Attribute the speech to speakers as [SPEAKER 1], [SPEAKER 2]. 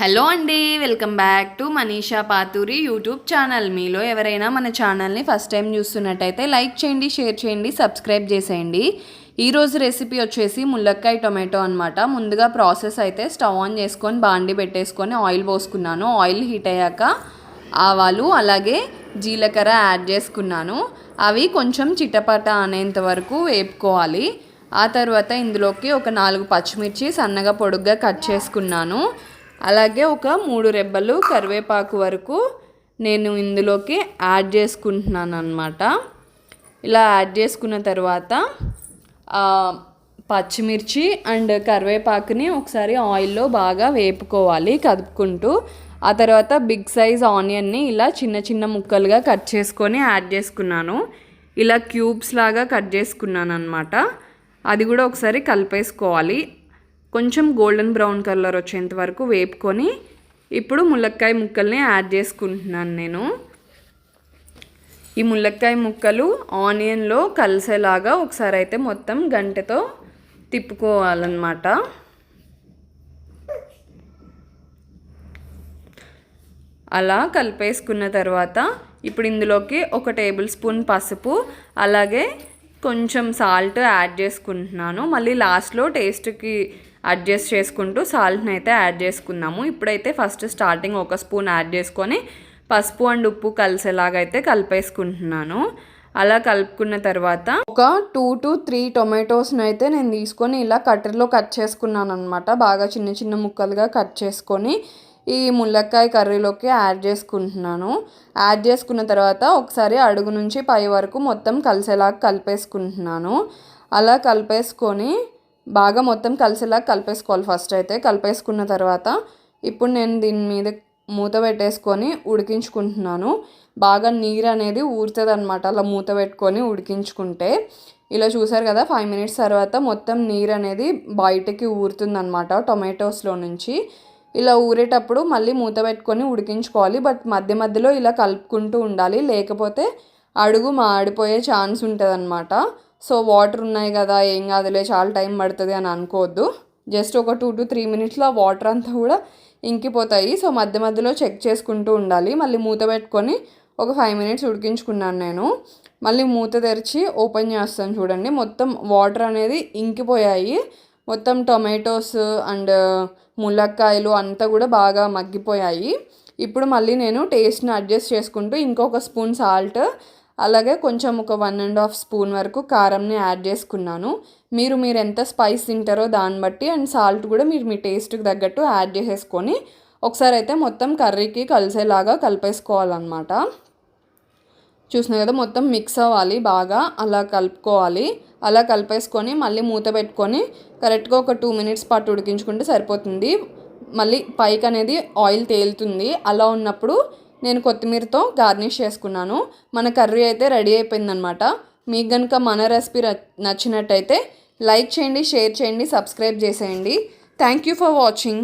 [SPEAKER 1] Hello అండి welcome back to Manisha Paturi YouTube channel. మీలో ఎవరైనా మన ఛానల్ని ఫస్ట్ టైం చూస్తున్నట్టయితే లైక్ చేయండి షేర్ చేయండి సబ్స్క్రైబ్ చేసేయండి. ఈరోజు రెసిపీ వచ్చేసి ముల్లక్కాయ టొమాటో అనమాట ముందుగా ప్రాసెస్ అయితే స్టవ్ ఆన్ చేసుకొని బాండి పెట్టేసుకొని ఆయిల్ పోసుకున్నాను. ఆయిల్ హీట్ అయ్యాక ఆవాలు అలాగే జీలకర్ర యాడ్ చేసుకున్నాను. అవి కొంచెం చిటపట అనేంత వరకు వేపుకోవాలి. ఆ తర్వాత ఇందులోకి ఒక నాలుగు పచ్చిమిర్చి సన్నగా పొడుగ్గా కట్ చేసుకున్నాను. అలాగే ఒక మూడు రెబ్బలు కరివేపాకు వరకు నేను ఇందులోకి యాడ్ చేసుకుంటున్నాను అనమాట ఇలా యాడ్ చేసుకున్న తర్వాత పచ్చిమిర్చి అండ్ కరివేపాకుని ఒకసారి ఆయిల్లో బాగా వేపుకోవాలి కదుపుకుంటూ. ఆ తర్వాత బిగ్ సైజ్ ఆనియన్ని ఇలా చిన్న చిన్న ముక్కలుగా కట్ చేసుకొని యాడ్ చేసుకున్నాను. ఇలా క్యూబ్స్ లాగా కట్ చేసుకున్నాను అనమాట అది కూడా ఒకసారి కలిపేసుకోవాలి. కొంచెం గోల్డెన్ బ్రౌన్ కలర్ వచ్చేంత వరకు వేపుకొని ఇప్పుడు ములక్కాయ ముక్కల్ని యాడ్ చేసుకుంటున్నాను నేను. ఈ ములక్కాయ ముక్కలు ఆనియన్లో కలిసేలాగా ఒకసారి అయితే మొత్తం గంటెతో తిప్పుకోవాలన్నమాట. అలా కలిపేసుకున్న తర్వాత ఇప్పుడు ఇందులోకి ఒక టేబుల్ స్పూన్ పసుపు అలాగే కొంచెం సాల్ట్ యాడ్ చేసుకుంటున్నాను. మళ్ళీ లాస్ట్లో టేస్ట్కి అడ్జస్ట్ చేసుకుంటూ సాల్ట్ని అయితే యాడ్ చేసుకున్నాము. ఇప్పుడైతే ఫస్ట్ స్టార్టింగ్ ఒక స్పూన్ యాడ్ చేసుకొని పసుపు అండ్ ఉప్పు కలిసేలాగైతే కలిపేసుకుంటున్నాను. అలా కలుపుకున్న తర్వాత ఒక టూ టు త్రీ టొమాటోస్ని అయితే నేను తీసుకొని ఇలా కట్టర్లో కట్ చేసుకున్నాను అనమాట బాగా చిన్న చిన్న ముక్కలుగా కట్ చేసుకొని ఈ ముల్లక్కాయ కర్రీలోకి యాడ్ చేసుకుంటున్నాను. యాడ్ చేసుకున్న తర్వాత ఒకసారి అడుగు నుంచి పై వరకు మొత్తం కలిసేలాగా కలిపేసుకుంటున్నాను. అలా కలిపేసుకొని బాగా మొత్తం కలిసేలా కలిపేసుకోవాలి ఫస్ట్ అయితే. కలిపేసుకున్న తర్వాత ఇప్పుడు నేను దీని మీద మూత పెట్టేసుకొని ఉడికించుకుంటున్నాను. బాగా నీరు అనేది ఊరుతుంది అనమాట అలా మూత పెట్టుకొని ఉడికించుకుంటే. ఇలా చూసారు కదా ఫైవ్ మినిట్స్ తర్వాత మొత్తం నీరు అనేది బయటకి ఊరుతుందనమాట టొమాటోస్లో నుంచి. ఇలా ఊరేటప్పుడు మళ్ళీ మూత పెట్టుకొని ఉడికించుకోవాలి. బట్ మధ్య మధ్యలో ఇలా కలుపుకుంటూ ఉండాలి. లేకపోతే అడుగు మాడిపోయే ఛాన్స్ ఉంటుంది అనమాట సో వాటర్ ఉన్నాయి కదా ఏం కాదులే చాలా టైం పడుతుంది అని అనుకోవద్దు. జస్ట్ ఒక టూ టు త్రీ మినిట్స్లో ఆ వాటర్ అంతా కూడా ఇంకిపోతాయి. సో మధ్య మధ్యలో చెక్ చేసుకుంటూ ఉండాలి. మళ్ళీ మూత పెట్టుకొని ఒక ఫైవ్ మినిట్స్ ఉడికించుకున్నాను నేను. మళ్ళీ మూత తెరిచి ఓపెన్ చేస్తాను చూడండి. మొత్తం వాటర్ అనేది ఇంకిపోయాయి. మొత్తం టొమాటోస్ అండ్ ములక్కాయలు అంతా కూడా బాగా మగ్గిపోయాయి. ఇప్పుడు మళ్ళీ నేను టేస్ట్ని అడ్జస్ట్ చేసుకుంటూ ఇంకొక స్పూన్ సాల్ట్ అలాగే కొంచెం ఒక వన్ అండ్ హాఫ్ స్పూన్ వరకు కారంని యాడ్ చేసుకున్నాను. మీరు మీరు ఎంత స్పైస్ తింటారో దాన్ని బట్టి అండ్ సాల్ట్ కూడా మీరు మీ టేస్ట్కి తగ్గట్టు యాడ్ చేసేసుకొని ఒకసారి అయితే మొత్తం కర్రీకి కలిసేలాగా కలిపేసుకోవాలన్నమాట. చూసిన కదా మొత్తం మిక్స్ అవ్వాలి బాగా అలా కలుపుకోవాలి. అలా కలిపేసుకొని మళ్ళీ మూత పెట్టుకొని కరెక్ట్గా ఒక టూ మినిట్స్ పాటు ఉడికించుకుంటే సరిపోతుంది. మళ్ళీ పైకి అనేది ఆయిల్ తేలుతుంది. అలా ఉన్నప్పుడు నేను కొత్తిమీరతో గార్నిష్ చేసుకున్నాను. మన కర్రీ అయితే రెడీ అయిపోయిందనమాట మీకు కనుక మన రెసిపీ నచ్చినట్టయితే లైక్ చేయండి షేర్ చేయండి సబ్స్క్రైబ్ చేసేయండి. Thank you for watching.